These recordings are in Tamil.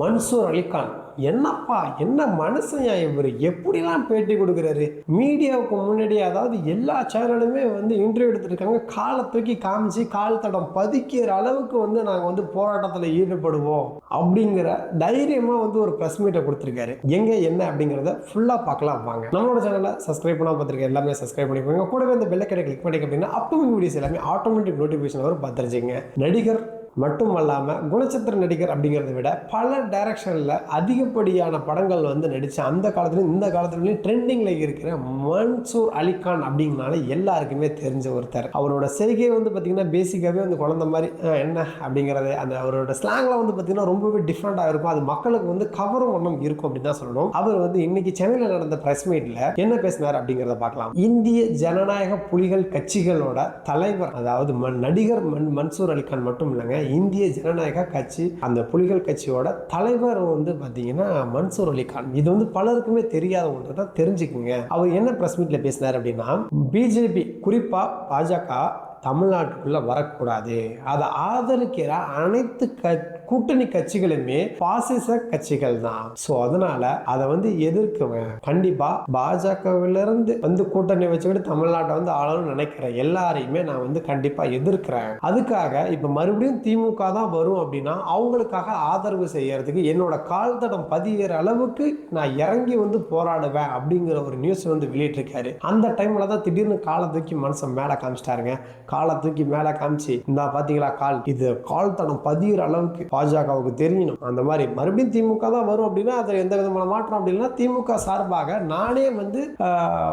மன்சூர் அலிகான் என்னப்பா என்ன மனுஷன் இவர்? எப்படிலாம் பேட்டி கொடுக்குறாரு? மீடியாவுக்கு முன்னாடி அதாவது எல்லா சேனலுமே வந்து இன்டர்வியூ எடுத்துருக்காங்க. காலை தூக்கி காமிச்சு கால் தடம் பதிக்கிற அளவுக்கு வந்து நாங்கள் வந்து போராட்டத்தில் ஈடுபடுவோம் அப்படிங்கிற தைரியமாக வந்து ஒரு ப்ரெஸ் மீட்டை கொடுத்துருக்காரு. எங்கே என்ன அப்படிங்கிறத ஃபுல்லாக பார்க்கலாம் வாங்க. நம்மளோட சேனலை சப்ஸ்கிரைப் பண்ணால் பார்த்துருக்கேன் எல்லாமே சப்ஸ்கிரைப் பண்ணிக்கோங்க. கூடவே இந்த பெல்லைக்கடை கிளிக் பண்ணிக்க அப்படின்னா அப்கமிங் வீடியோஸ் எல்லாமே ஆட்டோமேட்டிக் நோட்டிஃபிகேஷன் வரும். பார்த்துருச்சிங்க. நடிகர் மட்டும் அல்லாமல் குணச்சித்திர நடிகர் அப்படிங்கிறத விட பல டைரக்ஷனில் அதிகப்படியான படங்கள் வந்து நடித்த அந்த காலத்துலேயும் இந்த காலத்துலேயும் ட்ரெண்டிங்கில் இருக்கிற மன்சூர் அலிகான் அப்படிங்கனால எல்லாருக்குமே தெரிஞ்ச ஒருத்தர். அவரோட செய்கையை வந்து பார்த்திங்கன்னா பேசிக்காகவே வந்து குழந்த மாதிரி என்ன அப்படிங்கிறது அந்த அவரோட ஸ்லாங்கில் வந்து பார்த்திங்கன்னா ரொம்பவே டிஃப்ரெண்ட்டாக இருக்கும். அது மக்களுக்கு வந்து கவரும் ஒன்றும் இருக்கும் அப்படின்னு தான் சொல்லணும். அவர் வந்து இன்னைக்கு சென்னையில் நடந்த ப்ரெஸ் மீட்டில் என்ன பேசினார் அப்படிங்கிறத பார்க்கலாம். இந்திய ஜனநாயக புலிகள் கட்சிகளோட தலைவர் அதாவது நடிகர் மன் மன்சூர் அலிகான் மட்டும் இல்லைங்க இந்திய ஜனநாயக கட்சி அந்த புலிகள் கட்சியோட தலைவர் வந்து பார்த்தீங்கன்னா மன்சூர் அலிகான். இது வந்து பலருக்குமே தெரியாத ஒன்று தான் தெரிஞ்சுக்குங்க. அவர் என்ன ப்ரெஸ் மீட்டில் பேசினார் அப்படின்னா பிஜேபி குறிப்பாக பாஜக தமிழ்நாட்டுக்குள்ளே வரக்கூடாது. அதை ஆதரிக்கிற அனைத்து க கூட்டணி கட்சிகளுமே பாசிச கட்சிகள் தான் ஸோ அதனால அதை வந்து எதிர்க்குவேன். கண்டிப்பா பாஜகவிலிருந்து வந்து கூட்டணி வச்சுக்கிட்டு தமிழ்நாட்டை வந்து ஆளணும்னு நினைக்கிறேன் எல்லாரையுமே நான் வந்து கண்டிப்பா எதிர்க்கிறேன். அதுக்காக இப்ப மறுபடியும் திமுக தான் வரும் அப்படின்னா அவங்களுக்காக ஆதரவு செய்யறதுக்கு என்னோட கால் தடம் பதிகிற அளவுக்கு நான் இறங்கி வந்து போராடுவேன் அப்படிங்கிற ஒரு நியூஸ் வந்து வெளியிட்டிருக்காரு. அந்த டைம்ல தான் திடீர்னு காலை தூக்கி மனுஷன் மேலே காமிச்சிட்டாருங்க. காலை தூக்கி மேலே காமிச்சு இந்த பார்த்தீங்களா கால்? இது கால் தடம் பதிகிற அளவுக்கு பாஜகவுக்கு தெரியணும் அந்த மாதிரி மறுபடியும் திமுக தான் வரும் அப்படின்னா அதில் எந்த விதமான மாற்றம் அப்படின்னா திமுக சார்பாக நானே வந்து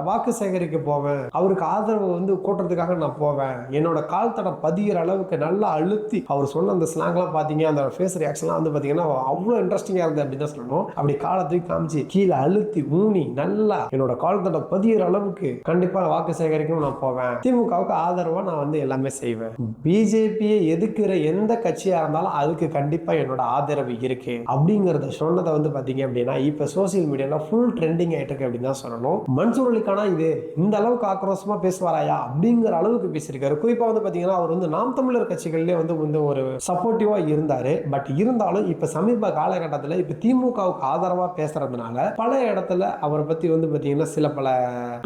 வாக்கு சேகரிக்க போவேன். அவருக்கு ஆதரவு வந்து கூட்டுறதுக்காக நான் போவேன். என்னோட கால் தடம் பதிகிற அளவுக்கு நல்லா அழுத்தி அவர் சொன்ன அந்த ஸ்லாங்லாம் பார்த்தீங்க அந்த ஃபேஸ் ரியாக்ஷன்லாம் வந்து பார்த்தீங்கன்னா அவ்வளோ இன்ட்ரெஸ்டிங்காக இருந்தது அப்படின்னு தான் சொல்லணும். அப்படி காலை தூக்கி காமிச்சு கீழே அழுத்தி ஊனி நல்லா என்னோட கால் தடம் பதிகிற அளவுக்கு கண்டிப்பாக வாக்கு சேகரிக்கவும் நான் போவேன். திமுகவுக்கு ஆதரவாக நான் வந்து எல்லாமே செய்வேன். பிஜேபியை எதுக்குற எந்த கட்சியாக இருந்தாலும் அதுக்கு கண்டிப்பாக கண்டிப்பாக என்னோட ஆதரவு இருக்கு. அப்படிங்கிறத சொன்னதை வந்து பார்த்தீங்க அப்படின்னா இப்போ சோசியல் மீடியாவில் ஃபுல் ட்ரெண்டிங் ஆகிட்டு இருக்கு அப்படின்னு தான் சொல்லணும். மன்சூர் அலிகானா இது இந்த அளவுக்கு ஆக்ரோஷமாக பேசுவாராயா? அப்படிங்கிற அளவுக்கு பேசியிருக்காரு. குறிப்பாக வந்து பார்த்தீங்கன்னா அவர் வந்து நாம் தமிழர் கட்சிகள்லேயே வந்து வந்து ஒரு சப்போர்ட்டிவாக இருந்தார். பட் இருந்தாலும் இப்போ சமீப காலகட்டத்தில் இப்போ திமுகவுக்கு ஆதரவாக பேசுறதுனால பல இடத்துல அவரை பற்றி வந்து பார்த்தீங்கன்னா சில பல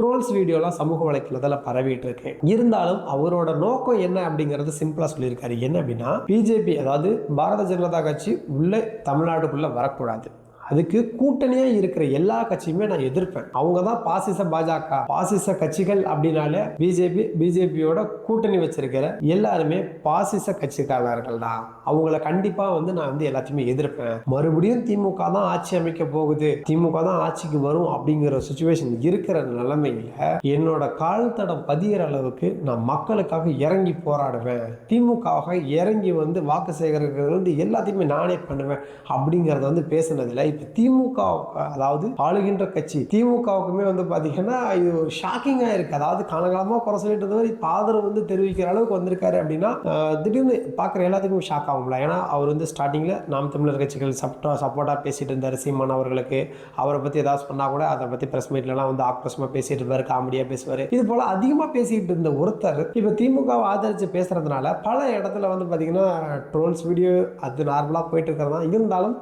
ட்ரோல்ஸ் வீடியோலாம் சமூக வலைத்தளத்தில் பரவிட்டு இருக்கு. இருந்தாலும் அவரோட நோக்கம் என்ன அப்படிங்கறது சிம்பிளா சொல்லியிருக்காரு. என்ன அப்படின்னா பிஜேபி அதாவது பாரத ஜனதா கட்சி உள்ளே தமிழ்நாட்டுக்குள்ளே வரக்கூடாது அதுக்கு கூட்டணியா இருக்கிற எல்லா கட்சியுமே நான் எதிர்ப்பேன். அவங்க தான் பாசிச பாஜக பாசிச கட்சிகள் அப்படின்னாலே பிஜேபி பிஜேபியோட கூட்டணி வச்சிருக்கிற எல்லாருமே பாசிச கட்சிக்காரர்கள் தான் அவங்கள கண்டிப்பா வந்து நான் வந்து எல்லாத்தையுமே எதிர்ப்பேன். மறுபடியும் திமுக தான் ஆட்சி அமைக்க போகுது. திமுக தான் ஆட்சிக்கு வரும் அப்படிங்கிற சுச்சுவேஷன் இருக்கிற நிலைமையில என்னோட கால் தடம் பதிகிற அளவுக்கு நான் மக்களுக்காக இறங்கி போராடுவேன். திமுகவாக இறங்கி வந்து வாக்கு சேகரிக்கிறது வந்து எல்லாத்தையுமே நானே பண்ணுவேன் அப்படிங்கிறத வந்து பேசுனதுல இப்போ திமுக அதாவது ஆளுகின்ற கட்சி திமுகவுக்குமே வந்து பார்த்தீங்கன்னா இது ஒரு ஷாக்கிங்காக இருக்குது அதாவது காலகாலமாக குறை சொல்லிட்டு இருந்தவர் இப்போ ஆதரவு வந்து தெரிவிக்கிற அளவுக்கு வந்திருக்காரு அப்படின்னா திடீர்னு பார்க்குற எல்லாத்துக்கும் ஷாக் ஆகும்ல ஏன்னா அவர் வந்து ஸ்டார்டிங்கில் நாம் தமிழர் கட்சிகள் சப்போர்ட்டா சப்போர்ட்டாக பேசிட்டு இருந்தார் சீமான் அவர்களுக்கு. அவரை பற்றி ஏதாவது சொன்னால் கூட அதை பற்றி ப்ரெஸ் மீட்லலாம் வந்து ஆக்ரோஷமாக பேசிட்டு இருப்பார் காமெடியாக பேசுவார். இது போல் அதிகமாக பேசிக்கிட்டு இருந்த ஒருத்தர் இப்போ திமுகவை ஆதரித்து பேசுகிறதுனால பல இடத்துல வந்து பார்த்திங்கன்னா ட்ரோல்ஸ் வீடியோ அது நார்மலாக போயிட்டு இருக்கிறதா இருந்தாலும்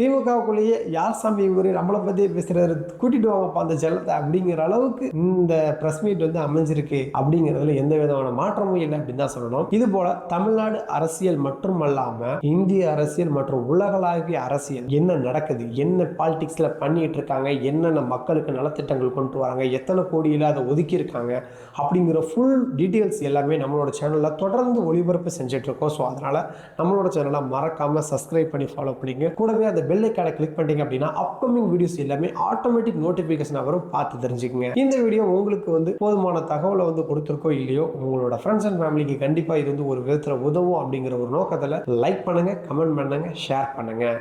திமுகவுக்குள்ளேயே யார் சாமி இவர் நம்மளை பற்றி பேசுகிறாரு கூட்டிட்டு வாங்கப்பா அந்த ஜலத்தை அப்படிங்கிற அளவுக்கு இந்த ப்ரெஸ் மீட் வந்து அமைஞ்சிருக்கு அப்படிங்கிறதுல எந்த விதமான மாற்றமும் இல்லை அப்படின்னு தான் சொல்லணும். இது போல தமிழ்நாடு அரசியல் மட்டும் அல்லாம இந்திய அரசியல் மற்றும் உலகளாவிய அரசியல் என்ன நடக்குது? என்ன பாலிடிக்ஸ்ல பண்ணிட்டு இருக்காங்க? என்னென்ன மக்களுக்கு நலத்திட்டங்கள் கொண்டு வராங்க? எத்தனை கோடியில் அதை ஒதுக்கி இருக்காங்க? அப்படிங்கிற ஃபுல் டீட்டெயில்ஸ் எல்லாமே நம்மளோட சேனலில் தொடர்ந்து ஒளிபரப்பு செஞ்சுட்ருக்கோம் ஸோ அதனால நம்மளோட சேனலை மறக்காம சப்ஸ்கிரைப் பண்ணி ஃபாலோ பண்ணிங்க கூடவே அந்த பெல் ஐக்கானை கிளிக் பண்ணிட்டீங்க அப்படின்னா அப்கமிங் வீடியோஸ் எல்லாமே ஆட்டோமேட்டிக் நோட்டிஃபிகேஷன் வரும். பார்த்து தெரிஞ்சுக்கங்க. இந்த வீடியோ உங்களுக்கு வந்து போதுமான தகவலை வந்து கொடுத்துருக்கோ இல்லையோ உங்களோட ஃப்ரெண்ட்ஸ் அண்ட் ஃபேமிலிக்கு கண்டிப்பாக இது வந்து ஒரு விதத்தில் உதவும் அப்படிங்கிற ஒரு நோக்கத்தில் லைக் பண்ணுங்கள் கமெண்ட் பண்ணுங்க ஷேர் பண்ணுங்கள்